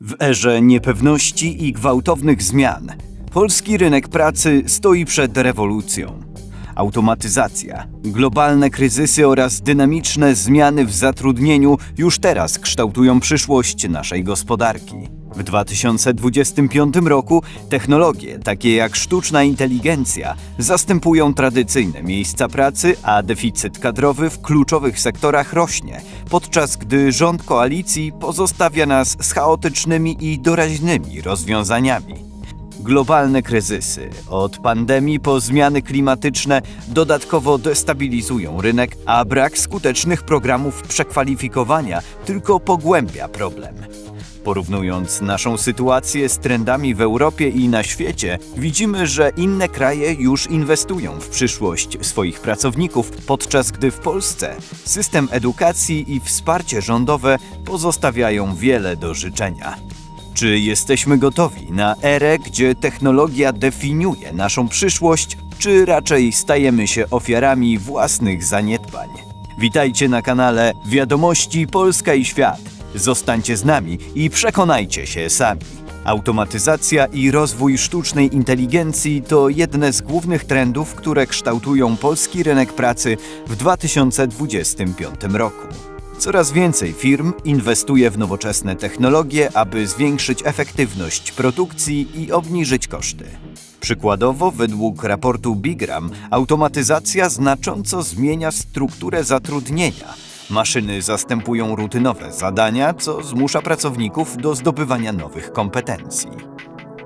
W erze niepewności i gwałtownych zmian polski rynek pracy stoi przed rewolucją. Automatyzacja, globalne kryzysy oraz dynamiczne zmiany w zatrudnieniu już teraz kształtują przyszłość naszej gospodarki. W 2025 roku technologie takie jak sztuczna inteligencja zastępują tradycyjne miejsca pracy, a deficyt kadrowy w kluczowych sektorach rośnie, podczas gdy rząd koalicji pozostawia nas z chaotycznymi i doraźnymi rozwiązaniami. Globalne kryzysy, od pandemii po zmiany klimatyczne, dodatkowo destabilizują rynek, a brak skutecznych programów przekwalifikowania tylko pogłębia problem. Porównując naszą sytuację z trendami w Europie i na świecie, widzimy, że inne kraje już inwestują w przyszłość swoich pracowników, podczas gdy w Polsce system edukacji i wsparcie rządowe pozostawiają wiele do życzenia. Czy jesteśmy gotowi na erę, gdzie technologia definiuje naszą przyszłość, czy raczej stajemy się ofiarami własnych zaniedbań? Witajcie na kanale Wiadomości Polska i Świat. Zostańcie z nami i przekonajcie się sami. Automatyzacja i rozwój sztucznej inteligencji to jedne z głównych trendów, które kształtują polski rynek pracy w 2025 roku. Coraz więcej firm inwestuje w nowoczesne technologie, aby zwiększyć efektywność produkcji i obniżyć koszty. Przykładowo, według raportu Bigram, automatyzacja znacząco zmienia strukturę zatrudnienia. Maszyny zastępują rutynowe zadania, co zmusza pracowników do zdobywania nowych kompetencji.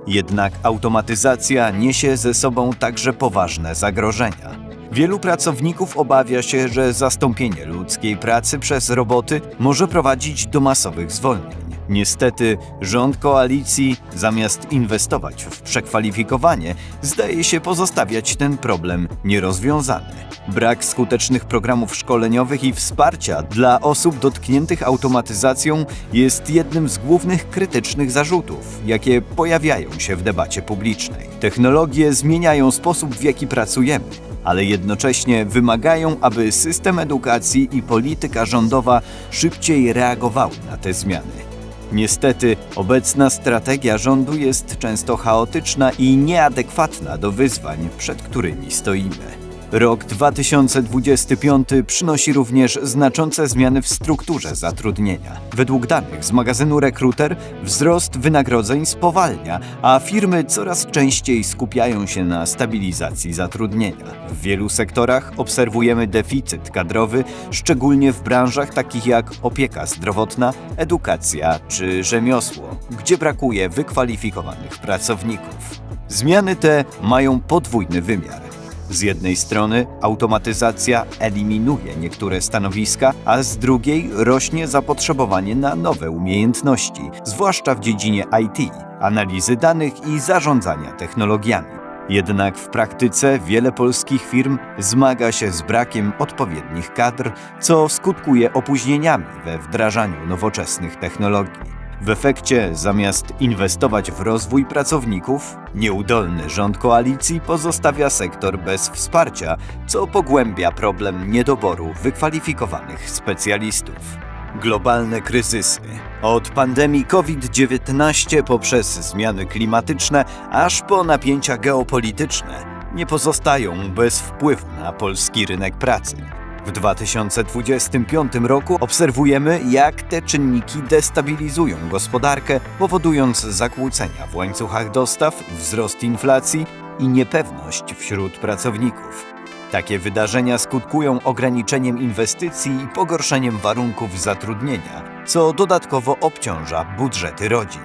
Jednak automatyzacja niesie ze sobą także poważne zagrożenia. Wielu pracowników obawia się, że zastąpienie ludzkiej pracy przez roboty może prowadzić do masowych zwolnień. Niestety, rząd koalicji, zamiast inwestować w przekwalifikowanie, zdaje się pozostawiać ten problem nierozwiązany. Brak skutecznych programów szkoleniowych i wsparcia dla osób dotkniętych automatyzacją jest jednym z głównych krytycznych zarzutów, jakie pojawiają się w debacie publicznej. Technologie zmieniają sposób, w jaki pracujemy ale jednocześnie wymagają, aby system edukacji i polityka rządowa szybciej reagowały na te zmiany. Niestety, obecna strategia rządu jest często chaotyczna i nieadekwatna do wyzwań, przed którymi stoimy. Rok 2025 przynosi również znaczące zmiany w strukturze zatrudnienia. Według danych z magazynu Rekruter wzrost wynagrodzeń spowalnia, a firmy coraz częściej skupiają się na stabilizacji zatrudnienia. W wielu sektorach obserwujemy deficyt kadrowy, szczególnie w branżach takich jak opieka zdrowotna, edukacja czy rzemiosło, gdzie brakuje wykwalifikowanych pracowników. Zmiany te mają podwójny wymiar. Z jednej strony automatyzacja eliminuje niektóre stanowiska, a z drugiej rośnie zapotrzebowanie na nowe umiejętności, zwłaszcza w dziedzinie IT, analizy danych i zarządzania technologiami. Jednak w praktyce wiele polskich firm zmaga się z brakiem odpowiednich kadr, co skutkuje opóźnieniami we wdrażaniu nowoczesnych technologii. W efekcie, zamiast inwestować w rozwój pracowników, nieudolny rząd koalicji pozostawia sektor bez wsparcia, co pogłębia problem niedoboru wykwalifikowanych specjalistów. Globalne kryzysy. Od pandemii COVID-19 poprzez zmiany klimatyczne, aż po napięcia geopolityczne, nie pozostają bez wpływu na polski rynek pracy. W 2025 roku obserwujemy, jak te czynniki destabilizują gospodarkę, powodując zakłócenia w łańcuchach dostaw, wzrost inflacji i niepewność wśród pracowników. Takie wydarzenia skutkują ograniczeniem inwestycji i pogorszeniem warunków zatrudnienia, co dodatkowo obciąża budżety rodzin.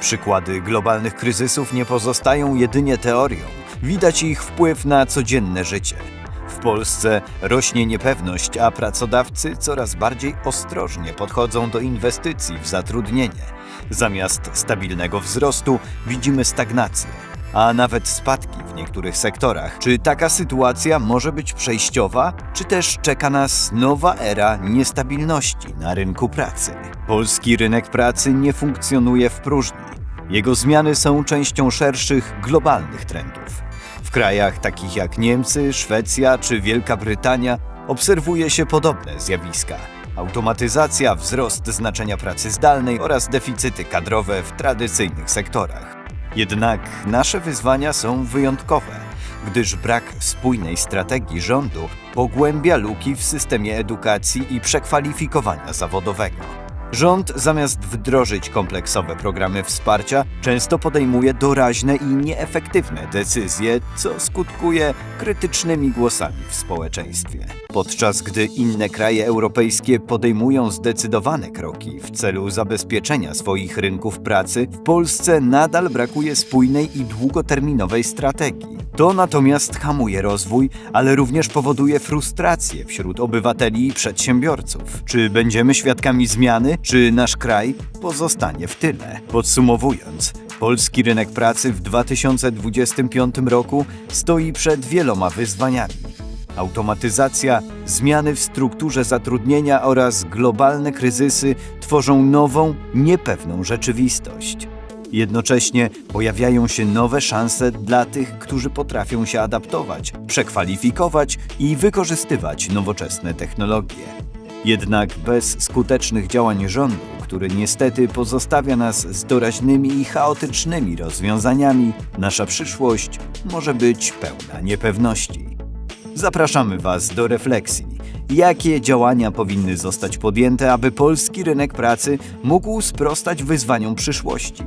Przykłady globalnych kryzysów nie pozostają jedynie teorią, widać ich wpływ na codzienne życie. W Polsce rośnie niepewność, a pracodawcy coraz bardziej ostrożnie podchodzą do inwestycji w zatrudnienie. Zamiast stabilnego wzrostu widzimy stagnację, a nawet spadki w niektórych sektorach. Czy taka sytuacja może być przejściowa, czy też czeka nas nowa era niestabilności na rynku pracy? Polski rynek pracy nie funkcjonuje w próżni. Jego zmiany są częścią szerszych globalnych trendów. W krajach takich jak Niemcy, Szwecja czy Wielka Brytania obserwuje się podobne zjawiska. automatyzacja, wzrost znaczenia pracy zdalnej oraz deficyty kadrowe w tradycyjnych sektorach. Jednak nasze wyzwania są wyjątkowe, gdyż brak spójnej strategii rządu pogłębia luki w systemie edukacji i przekwalifikowania zawodowego. Rząd zamiast wdrożyć kompleksowe programy wsparcia, często podejmuje doraźne i nieefektywne decyzje, co skutkuje krytycznymi głosami w społeczeństwie. Podczas gdy inne kraje europejskie podejmują zdecydowane kroki w celu zabezpieczenia swoich rynków pracy, w Polsce nadal brakuje spójnej i długoterminowej strategii. To natomiast hamuje rozwój, ale również powoduje frustrację wśród obywateli i przedsiębiorców. Czy będziemy świadkami zmiany, czy nasz kraj pozostanie w tyle? Podsumowując, polski rynek pracy w 2025 roku stoi przed wieloma wyzwaniami. Automatyzacja, zmiany w strukturze zatrudnienia oraz globalne kryzysy tworzą nową, niepewną rzeczywistość. Jednocześnie pojawiają się nowe szanse dla tych, którzy potrafią się adaptować, przekwalifikować i wykorzystywać nowoczesne technologie. Jednak bez skutecznych działań rządu, który niestety pozostawia nas z doraźnymi i chaotycznymi rozwiązaniami, nasza przyszłość może być pełna niepewności. Zapraszamy Was do refleksji. Jakie działania powinny zostać podjęte, aby polski rynek pracy mógł sprostać wyzwaniom przyszłości?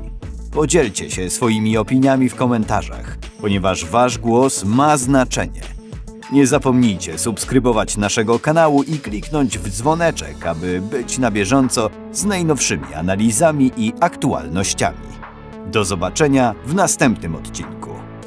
Podzielcie się swoimi opiniami w komentarzach, ponieważ Wasz głos ma znaczenie. Nie zapomnijcie subskrybować naszego kanału i kliknąć w dzwoneczek, aby być na bieżąco z najnowszymi analizami i aktualnościami. Do zobaczenia w następnym odcinku.